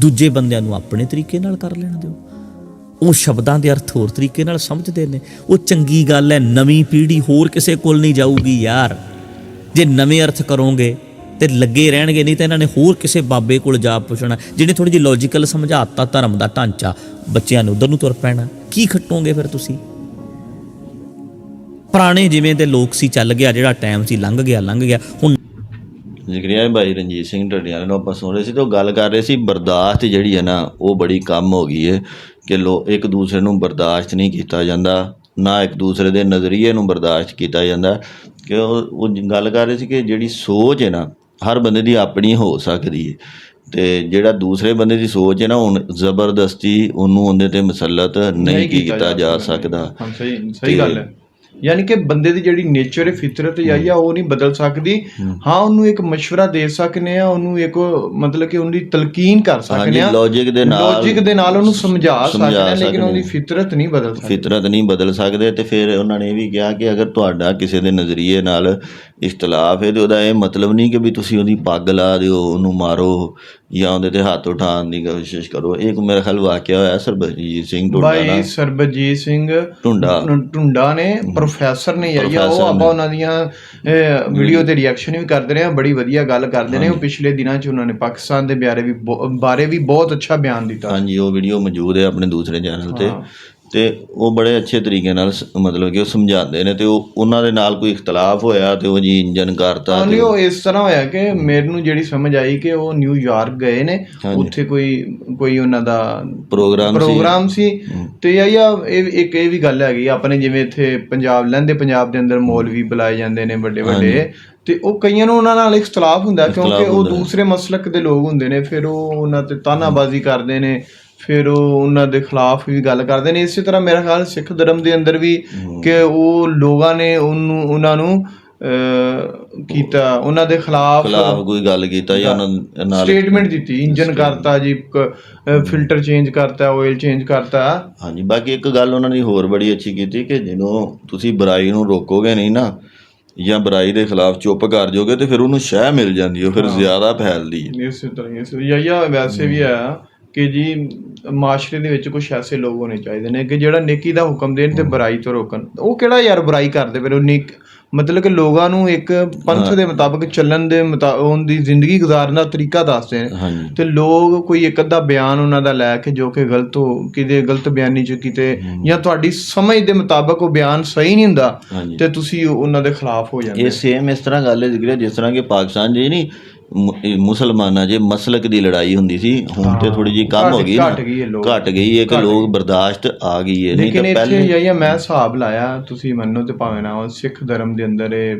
ਦੂਜੇ ਬੰਦਿਆਂ ਨੂੰ ਆਪਣੇ ਤਰੀਕੇ ਨਾਲ ਕਰ ਲੈਣ ਦਿਓ। ਉਹ ਸ਼ਬਦਾਂ ਦੇ ਅਰਥ ਹੋਰ ਤਰੀਕੇ ਨਾਲ ਸਮਝਦੇ ਨੇ। ਉਹ ਚੰਗੀ ਗੱਲ ਹੈ, ਨਵੀਂ ਪੀੜ੍ਹੀ ਹੋਰ ਕਿਸੇ ਕੋਲ ਨਹੀਂ ਜਾਊਗੀ ਯਾਰ। ਜੇ ਨਵੇਂ ਅਰਥ ਕਰੋਗੇ ਤੇ ਲੱਗੇ ਰਹਿਣਗੇ, ਨਹੀਂ ਤਾਂ ਇਹਨਾਂ ਨੇ ਹੋਰ ਕਿਸੇ ਬਾਬੇ ਕੋਲ ਜਾ ਪੁੱਛਣਾ, ਜਿਹਨੇ ਥੋੜੀ ਜਿਹੀ ਲੌਜੀਕਲ ਸਮਝਾਤਾ ਧਰਮ ਦਾ ਢਾਂਚਾ, ਬੱਚਿਆਂ ਨੂੰ ਉਧਰ ਨੂੰ ਤੁਰ ਪੈਣਾ। ਕੀ ਖੱਟੋਗੇ ਫਿਰ ਤੁਸੀਂ? ਪੁਰਾਣੇ ਜਿਵੇਂ ਦੇ ਲੋਕ ਸੀ, ਚੱਲ ਗਿਆ, ਜਿਹੜਾ ਟਾਈਮ ਸੀ, ਲੰਘ ਗਿਆ ਲੰਘ ਗਿਆ, ਹੁਣ ਜ਼ਿਕਰਿਆ ਭਾਈ ਰਣਜੀਤ ਸਿੰਘ ਢੱਡੀਆਂ ਨੂੰ ਆਪਾਂ ਸੁਣ ਰਹੇ ਸੀ, ਤੇ ਉਹ ਗੱਲ ਕਰ ਰਹੇ ਸੀ, ਬਰਦਾਸ਼ਤ ਜਿਹੜੀ ਹੈ ਨਾ, ਉਹ ਬੜੀ ਕਮ ਹੋ ਗਈ ਹੈ ਕਿ ਲੋ, ਇੱਕ ਦੂਸਰੇ ਨੂੰ ਬਰਦਾਸ਼ਤ ਨਹੀਂ ਕੀਤਾ ਜਾਂਦਾ, ਨਾ ਇੱਕ ਦੂਸਰੇ ਦੇ ਨਜ਼ਰੀਏ ਨੂੰ ਬਰਦਾਸ਼ਤ ਕੀਤਾ ਜਾਂਦਾ, ਕਿ ਉਹ ਗੱਲ ਕਰ ਰਹੇ ਸੀ ਕਿ ਜਿਹੜੀ ਸੋਚ ਹੈ ਨਾ ਹਰ ਬੰਦੇ ਦੀ ਆਪਣੀ ਹੋ ਸਕਦੀ ਹੈ ਤੇ ਜਿਹੜਾ ਦੂਸਰੇ ਬੰਦੇ ਦੀ ਸੋਚ ਹੈ ਨਾ ਹੁਣ ਜ਼ਬਰਦਸਤੀ ਉਹਨੂੰ ਉਹਦੇ ਤੇ ਮੁਸਲਤ ਨਹੀਂ ਕੀਤਾ ਜਾ ਸਕਦਾ ਹਾਂ ਸਹੀ ਸਹੀ ਗੱਲ ਹੈ ਯਾਨੀ ਕਿ ਬੰਦੇ ਦੀ ਜਿਹੜੀ ਨੇਚਰ ਹੈ ਫਿਤਰਤ ਜਾਈ ਆ ਉਹ ਨਹੀਂ ਬਦਲ ਸਕਦੀ ਹਾਂ ਉਹਨੂੰ ਇੱਕ مشورہ ਦੇ ਸਕਨੇ ਆ ਉਹਨੂੰ ਇੱਕ ਮਤਲਬ ਕਿ ਉਹਦੀ ਤਲਕੀਨ ਕਰ ਸਕਨੇ ਹਾਂਜੀ ਆ ਲੌਜੀਕ ਦੇ ਨਾਲ ਲੌਜੀਕ ਦੇ ਨਾਲ ਉਹਨੂੰ ਸਮਝਾ ਸਮਝਾ ਸਕਨੇ ਆ ਲੇਕਿਨ ਸਕਦੇ ਉਹਦੀ ਫਿਤਰਤ ਨਹੀਂ ਬਦਲ ਸਕਦੀ ਫਿਤਰਤ ਨਹੀਂ ਬਦਲ ਸਕਦੇ ਤੇ ਫਿਰ ਉਹਨਾਂ ਨੇ ਇਹ ਵੀ ਕਿਹਾ ਕਿ ਅਗਰ ਤੁਹਾਡਾ ਕਿਸੇ ਦੇ ਨਜ਼ਰੀਏ ਨਾਲ ਇਖਤਲਾਫ ਹੈ ਤੇ ਉਹਦਾ ਇਹ ਮਤਲਬ ਨਹੀਂ ਕਿ ਵੀ ਤੁਸੀਂ ਉਹਦੀ ਪੱਗ ਲਾ ਦਿਓ ਉਹਨੂੰ ਮਾਰੋ ਜਾਂ ਉਹਦੇ ਤੇ ਹੱਥ ਉਠਾਉਣ ਦੀ ਕੋਸ਼ਿਸ਼ ਕਰੋ। ਇੱਕ ਮੇਰਾ ਖਿਆਲ ਵਾਕਿਆ ਹੋਇਆ ਸਰਬਜੀਤ ਸਿੰਘ ਢੋਡਾ ਭਾਈ ਨਾਲ। ਸਰਬਜੀਤ ਸਿੰਘ ਢੁੰਡਾ। ਟੁੰਡਾ ਨੇ ਪ੍ਰੋਫੈਸਰ ਨੇ ਯਾਰ ਉਹ ਆਪਾਂ ਉਹਨਾਂ ਦੀਆਂ ਵੀਡੀਓ ਤੇ ਰਿਐਕਸ਼ਨ ਵੀ ਕਰਦੇ ਰਹੇ ਆ ਬੜੀ ਵਧੀਆ ਗੱਲ ਕਰਦੇ ਨੇ ਉਹ ਪਿਛਲੇ ਦਿਨਾਂ 'ਚ ਉਹਨਾਂ ਨੇ ਪਾਕਿਸਤਾਨ ਦੇ ਬਾਰੇ ਵੀ ਬਾਰੇ ਵੀ ਬਹੁਤ ਅੱਛਾ ਬਿਆਨ ਦਿੱਤਾ। ਹਾਂਜੀ ਉਹ ਵੀਡੀਓ ਮੌਜੂਦ ਹੈ ਆਪਣੇ ਦੂਸਰੇ ਚੈਨਲ ਤੇ। ਹਾਂ। ਤੇ ਉਹ ਬੜੇ ਅੱਛੇ ਤਰੀਕੇ ਨਾਲ ਸ- ਮਤਲਬ ਕਿ ਉਹ ਸਮਝਾਉਂਦੇ ਨੇ ਤੇ ਉਹ ਉਹਨਾਂ ਦੇ ਨਾਲ ਕੋਈ ਇਖਤਲਾਫ ਹੋਇਆ ਤੇ ਉਹ ਜੀ ਇੰਜਨ ਕਰਤਾ ਤਾਂ ਉਹ ਇਸ ਤਰ੍ਹਾਂ ਹੋਇਆ ਕਿ ਮੈਨੂੰ ਜਿਹੜੀ ਸਮਝ ਆਈ ਕਿ ਉਹ ਨਿਊਯਾਰਕ ਗਏ ਨੇ ਉੱਥੇ ਕੋਈ ਕੋਈ ਉਹਨਾਂ ਦਾ ਪ੍ਰੋਗਰਾਮ ਸੀ। ਪ੍ਰੋਗਰਾਮ ਸੀ। ਤੇ ਯਾ ਇਹ ਇੱਕ ਇਹ ਵੀ ਗੱਲ ਹੈਗੀ ਆਪਣੇ ਜਿਵੇਂ ਇੱਥੇ ਪੰਜਾਬ ਲਹਿੰਦੇ ਪੰਜਾਬ ਦੇ ਅੰਦਰ ਮੌਲਵੀ ਬੁਲਾਏ ਜਾਂਦੇ ਨੇ ਵੱਡੇ ਵੱਡੇ। ਤੇ ਉਹ ਕਈਆਂ ਨੂੰ ਉਹਨਾਂ ਨਾਲ ਇਖਤਲਾਫ ਹੁੰਦਾ ਕਿਉਂਕਿ ਉਹ ਦੂਸਰੇ ਮਸਲਕ ਦੇ ਲੋਕ ਹੁੰਦੇ ਨੇ ਫਿਰ ਉਹ ਉਹਨਾਂ ਤੇ ਤਾਨਾਬਾਜ਼ੀ ਕਰਦੇ ਨੇ। ਫਿਰ ਉਹ ਉਹਨਾਂ ਦੇ ਖਿਲਾਫ ਵੀ ਗੱਲ ਕਰਦੇ ਨੇ। ਇਸੇ ਤਰ੍ਹਾਂ ਮੇਰਾ ਖਿਆਲ ਸਿੱਖ ਧਰਮ ਦੇ ਅੰਦਰ ਵੀ ਕਿ ਉਹ ਲੋਕਾਂ ਨੇ ਉਹਨੂੰ ਉਹਨਾਂ ਨੂੰ ਕੀਤਾ। ਉਹਨਾਂ ਦੇ ਖਿਲਾਫ ਖਿਲਾਫ ਕੋਈ ਗੱਲ ਕੀਤਾ ਜਾਂ ਉਹਨਾਂ ਨਾਲ ਸਟੇਟਮੈਂਟ ਦਿੱਤੀ ਇੰਜਨ ਕਰਤਾ ਜੀ ਫਿਲਟਰ ਚੇਂਜ ਕਰਤਾ ਆਇਲ ਚੇਂਜ ਕਰਤਾ। ਹਾਂਜੀ ਬਾਕੀ ਇੱਕ ਗੱਲ ਉਹਨਾਂ ਨੇ ਹੋਰ ਬੜੀ ਅੱਛੀ ਕੀਤੀ ਕਿ ਜਦੋਂ ਤੁਸੀਂ ਬੁਰਾਈ ਨੂੰ ਰੋਕੋਗੇ ਨਹੀਂ ਨਾ ਜਾਂ ਬੁਰਾਈ ਦੇ ਖਿਲਾਫ ਚੁੱਪ ਕਰ ਜਾਓਗੇ ਤੇ ਫਿਰ ਉਹਨੂੰ ਸ਼ਹਿ ਮਿਲ ਜਾਂਦੀ ਹੈ ਫਿਰ ਜ਼ਿਆਦਾ ਫੈਲਦੀ ਹੈ। ਇਸੇ ਤਰ੍ਹਾਂ ਇਸ ਜਾਂ ਵੈਸੇ ਵੀ ਆ ਕਿ ਜੀ ਮਾਸ਼ਰੇ ਦੇ ਵਿੱਚ ਕੁਝ ਐਸੇ ਲੋਕ ਹੋਣੇ ਚਾਹੀਦੇ ਨੇ ਕਿ ਜਿਹੜਾ ਨੇਕੀ ਦਾ ਹੁਕਮ ਦੇਣ ਤੇ ਬੁਰਾਈ ਤੋਂ ਰੋਕਣ। ਉਹ ਕਿਹੜਾ ਯਾਰ ਬੁਰਾਈ ਕਰਦੇ ਫਿਰ ਉਹ ਨੇਕ ਮਤਲਬ ਕਿ ਲੋਕਾਂ ਨੂੰ ਇੱਕ ਪੰਥ ਦੇ ਮੁਤਾਬਕ ਚੱਲਣ ਦੇ ਮੁਤਾ- ਉਹਦੀ ਜ਼ਿੰਦਗੀ ਗੁਜ਼ਾਰਨ ਦਾ ਤਰੀਕਾ ਦੱਸਦੇ ਨੇ। ਤੇ ਲੋਕ ਕੋਈ ਇੱਕ ਅੱਧਾ ਬਿਆਨ ਉਹਨਾਂ ਦਾ ਲੈ ਕੇ ਜੋ ਕਿ ਗਲਤ ਹੋ ਕਿਤੇ ਗਲਤ ਬਿਆਨੀ ਚ ਕਿਤੇ ਜਾਂ ਤੁਹਾਡੀ ਸਮਝ ਦੇ ਮੁਤਾਬਕ ਉਹ ਬਿਆਨ ਸਹੀ ਨਹੀਂ ਹੁੰਦਾ ਤੇ ਤੁਸੀਂ ਉਹਨਾਂ ਦੇ ਖਿਲਾਫ ਹੋ ਜਾਂਦੇ ਇਹ ਸੇਮ ਇਸ ਤਰ੍ਹਾਂ ਗੱਲ ਹੈ ਜਿਸ ਤਰ੍ਹਾਂ ਕਿ ਪਾਕਿਸਤਾਨ ਜੇ ਨਹੀਂ ਮੁਸਲਮਾਨਾਂ ਜੇ ਮਸਲਕ ਦੀ ਲੜਾਈ ਹੁੰਦੀ ਸੀ। ਹੁਣ ਤੇ ਥੋੜੀ ਜੀ ਕਮ ਹੋ ਗਈ ਨਾ। ਘਟ ਗਈ ਹੈ ਲੋਕ। ਘਟ ਗਈ ਹੈ ਕਿ ਲੋਕ ਬਰਦਾਸ਼ਤ ਆ ਗਈ ਹੈ। ਨਹੀਂ ਲੇਕਿਨ ਤਾਂ ਇੱਥੇ ਪਹਿਲੇ ਜਾਈਏ ਮੈਂ ਹਿਸਾਬ ਲਾਇਆ ਤੁਸੀਂ ਮੰਨੋ ਤੇ ਭਾਵੇਂ ਨਾ ਸਿੱਖ ਧਰਮ ਦੇ ਅੰਦਰ ਇਹ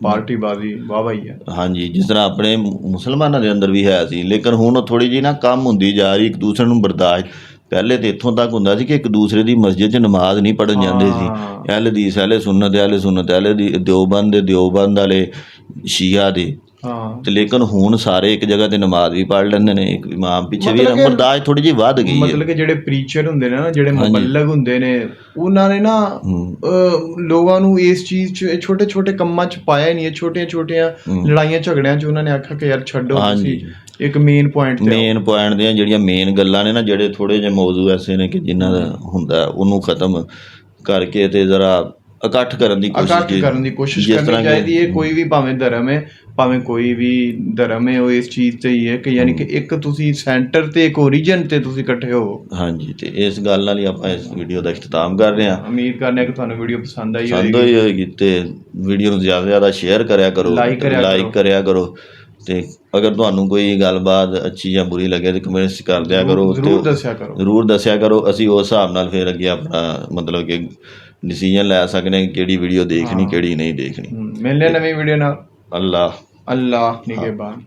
ਪਾਰਟੀਬਾਜ਼ੀ ਵਾਹ ਹੀ ਹੈ। ਹਾਂਜੀ ਜਿਸ ਤਰ੍ਹਾਂ ਆਪਣੇ ਮੁਸਲਮਾਨਾਂ ਦੇ ਅੰਦਰ ਵੀ ਹੈ ਸੀ। ਲੇਕਿਨ ਹੁਣ ਥੋੜੀ ਜੀ ਨਾ ਕਮ ਹੁੰਦੀ ਜਾ ਰਹੀ ਇੱਕ ਦੂਸਰੇ ਨੂੰ ਬਰਦਾਸ਼ਤ। ਪਹਿਲੇ ਤੇ ਇੱਥੋਂ ਤੱਕ ਹੁੰਦਾ ਸੀ ਕਿ ਇੱਕ ਦੂਸਰੇ ਦੀ ਮਸਜਿਦ 'ਚ ਨਮਾਜ਼ ਨਹੀਂ ਪੜਨ ਜਾਂਦੇ ਸੀ। ਅਹਿਲ ਹਦੀਸ ਅਹਿਲੇ ਸੁਨਨਤ ਅਹਿਲੇ ਸੁਨਨਤ ਅਹਿਲੇ ਦੀ ਦਿਓਬੰਦ ਦੇ ਦਿਓਬੰਦ ਵਾਲੇ ਸ਼ੀਆ ਦੇ। ਹਾਂ। ਤੇ ਲੇਕਿਨ ਹੁਣ ਸਾਰੇ ਇੱਕ ਜਗ੍ਹਾ ਤੇ ਨਮਾਜ਼ ਵੀ ਪੜ ਲੈਂਦੇ ਨੇ ਇੱਕ ਇਮਾਮ ਪਿੱਛੇ ਵੀ ਮਤਲਬ ਕਿ- ਥੋੜੀ ਜੀ ਵੱਧ ਗਈ ਹੈ। ਮਤਲਬ ਕਿ ਜਿਹੜੇ ਪ੍ਰੀਚਰ ਹੁੰਦੇ ਨੇ ਨਾ ਜਿਹੜੇ ਮੁਬੱਲਗ ਹੁੰਦੇ ਨੇ ਉਹਨਾਂ ਨੇ ਨਾ ਅਹ, ਲੋਕਾਂ ਨੂੰ ਇਸ ਚੀਜ਼ ਚ ਛੋਟੇ ਛੋਟੇ ਕੰਮਾਂ ਚ ਪਾਇਆ ਹੀ ਨਹੀਂ ਹੈ ਛੋਟੀਆਂ ਛੋਟੀਆਂ ਲੜਾਈਆਂ ਝਗੜਿਆਂ ਚ ਉਹਨਾਂ ਨੇ ਆਖਿਆ ਕਿ ਯਾਰ ਛੱਡੋ ਤੁਸੀਂ ਇੱਕ ਮੇਨ ਪੁਆਇੰਟ ਤੇ ਆਓ। ਮੇਨ ਪੁਆਇੰਟ ਦੀਆਂ ਜਿਹੜੀਆਂ ਮੇਨ ਗੱਲਾਂ ਨੇ ਨਾ ਜਿਹੜੇ ਥੋੜੇ ਜਿਹੇ ਮੌਜੂ ਐਸੇ ਨੇ ਕਿ ਜਿਨ੍ਹਾਂ ਦਾ ਹੁੰਦਾ ਉਹਨੂੰ ਖਤਮ ਕਰਕੇ ਤੇ ਜ਼ਰਾ ਇਕੱਠ ਕਰਨ ਦੀ ਕੋਸ਼ਿਸ਼ ਇਕੱਠ ਕਰਨ ਦੀ ਕੋਸ਼ਿਸ਼ ਕਰਨੀ ਚਾਹੀਦੀ ਹੈ ਕੋਈ ਵੀ ਭਾਵੇਂ ਧਰਮ ਹੈ ਭਾਵੇਂ ਕੋਈ ਵੀ ਧਰਮ ਹੈ ਉਹ ਇਸ ਚੀਜ਼ ਤੇ ਹੀ ਹੈ ਕਿ ਯਾਨੀ ਕਿ ਇੱਕ ਤੁਸੀਂ ਸੈਂਟਰ ਤੇ ਇੱਕ origin ਤੇ ਤੁਸੀਂ ਇਕੱਠੇ ਹੋ। ਹਾਂਜੀ ਤੇ ਇਸ ਗੱਲ ਨਾਲ ਹੀ ਆਪਾਂ ਇਸ ਵੀਡੀਓ ਦਾ ਇਖਤਤਾਮ ਕਰ ਰਹੇ ਹਾਂ। ਉਮੀਦ ਕਰਨੇ ਆ ਕਿ ਤੁਹਾਨੂੰ ਵੀਡੀਓ ਪਸੰਦ ਆਈ ਪਸੰਦ ਹੋਵੇਗੀ ਹੋਈ ਹੋਏਗੀ ਤੇ ਵੀਡੀਓ ਨੂੰ ਜ਼ਿਆਦਾ ਜ਼ਿਆਦਾ ਸ਼ੇਅਰ ਕਰਿਆ ਕਰੋ ਲਾਈਕ ਕਰੋ। ਕਰਿਆ ਕਰੋ। ਤੇ ਅਗਰ ਤੁਹਾਨੂੰ ਕੋਈ ਗੱਲਬਾਤ ਅੱਛੀ ਜਾਂ ਬੁਰੀ ਲੱਗੇ ਤੇ ਕਮੈਂਟਸ ਕਰ ਦਿਆ ਕਰੋ ਜ਼ਰੂਰ ਦੱਸਿਆ ਕਰੋ। ਜ਼ਰੂਰ ਦੱਸਿਆ ਕਰੋ। ਅਸੀਂ ਉਸ ਹਿਸਾਬ ਨਾਲ ਫਿਰ ਅੱਗੇ ਆਪਣਾ ਮਤਲਬ ਕਿ ਡਿਸੀਜਨ ਲੈ ਸਕਦੇ ਹਾਂ ਕਿ ਕਿਹੜੀ ਵੀਡੀਓ ਦੇਖਣੀ ਕਿਹੜੀ ਨਹੀਂ ਦੇਖਣੀ। ਹਾਂ ਨਵੀਂ ਵੀਡੀਓ ਨਾਲ। ਅੱਲਾ। ਅੱਲਾਹ ਨਿਗਹਿਬਾਨ